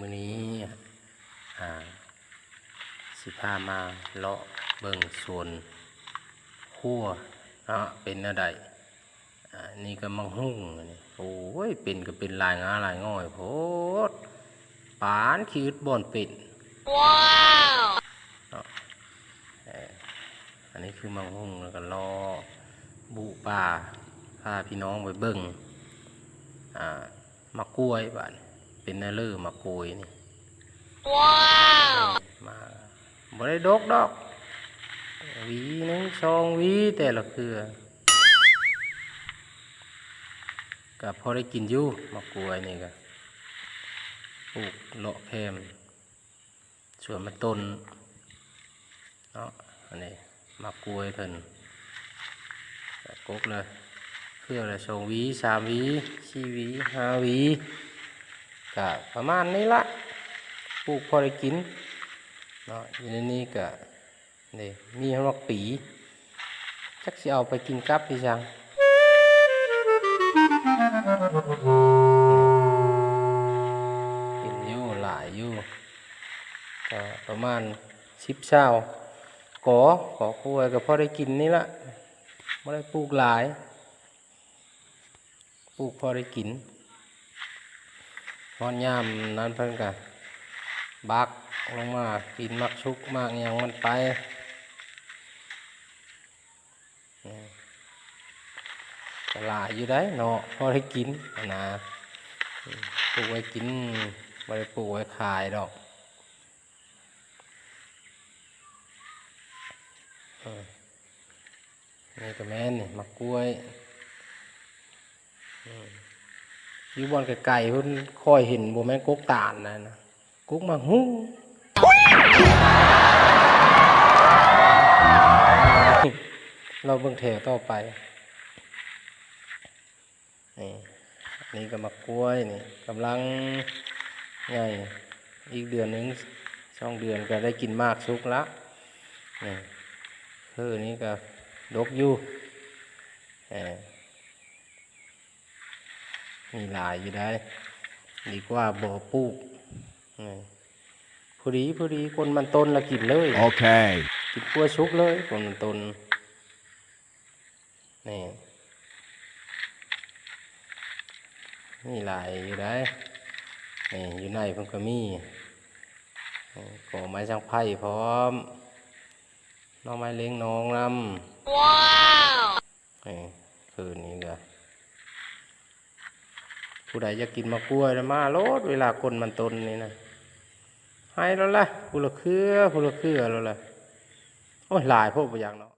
มื้อนี้อ่าสิพามาเลาะเบิ่งสวนขั้วเนาะเป็นอะไรอ่านี่ก็มังหุ่งอันนี้โอ้ยเป็นก็เป็นลายงาลายง่อยโพดปานขีดบ่อนเป็ดว้าวอันนี้คือมังหุ่งแล้วก็รอบุป่าพาพี่น้องไปเบิ่งอ่ามะกล้วยบ้าน เป็นเนเลือมะกล้วยนี่ว้าวมาบ่ได้ดกดอกหวีหนึ่งสองหวีแต่ละเครือก็พอได้กินอยู่มะกล้วยนี่ก็ปลูกเลาะแคมส่วนมันต้นเนาะอันนี้มะกล้วยเพิ่นก็กกเลยเครือละสองหวีสามหวีสี่หวีห้าหวี ก็ประมาณนี้ละปลูกพอได้กินเนาะอยู่ในนี้ก็นี่มีหัวปีจักสิเอาไปกินกับพี่จังกินอยู่หลายอยู่ก็ประมาณสิบเช้ากอขอกล้วยก็พอได้กินนี่ละไม่ได้ปลูกหลาย ปลูกพอได้กิน พอนยามนั้นเพิ่นก็บักลงมากินมักชุกมากอย่างมันไปนี่ก็หลาอยู่ได้เนาะพอได้กินนะปลูกไว้กินไม่ได้ปลูกไว้ขายดอกนี่ก็แม่นนี่มักกล้วยอืม อยู่บอนไก่ๆเพิ่นคอยเห็นบ่แม่นกกตาลนะนะกุกมาหุ้งเราเบิ่งแถวต่อไป นี่นี่ก็มากล้วยนี่กำลังใหญ่อีกเดือนหนึงสองเดือนก็ได้กินมากสุกละนี่คือนี้ก็ดกอยู่เอ่อ มีหลายอยู่ได้ ดีกว่าบ่อปลูกนี่พอดีพอดีคนมันต้นละกินเลย Okay. กินกล้วยชุกเลยคนมันต้นนี่นี่หลายอยู่ได้นี่อยู่ในเพิ่นก็มีนี่ก่อไม้ช่างไผ่พร้อมหน้องไม้เลี้ยงน้องนำว้าวนี่คืนนี้ก็ ผู้ใดอยากกินมะกล้วยนะมาโลดเวลาคนมันตนนี่นะให้แล้วล่ะผู้ละเครือผู้ละเครือแล้วล่ะโอ้หลายพวกอย่างเนาะ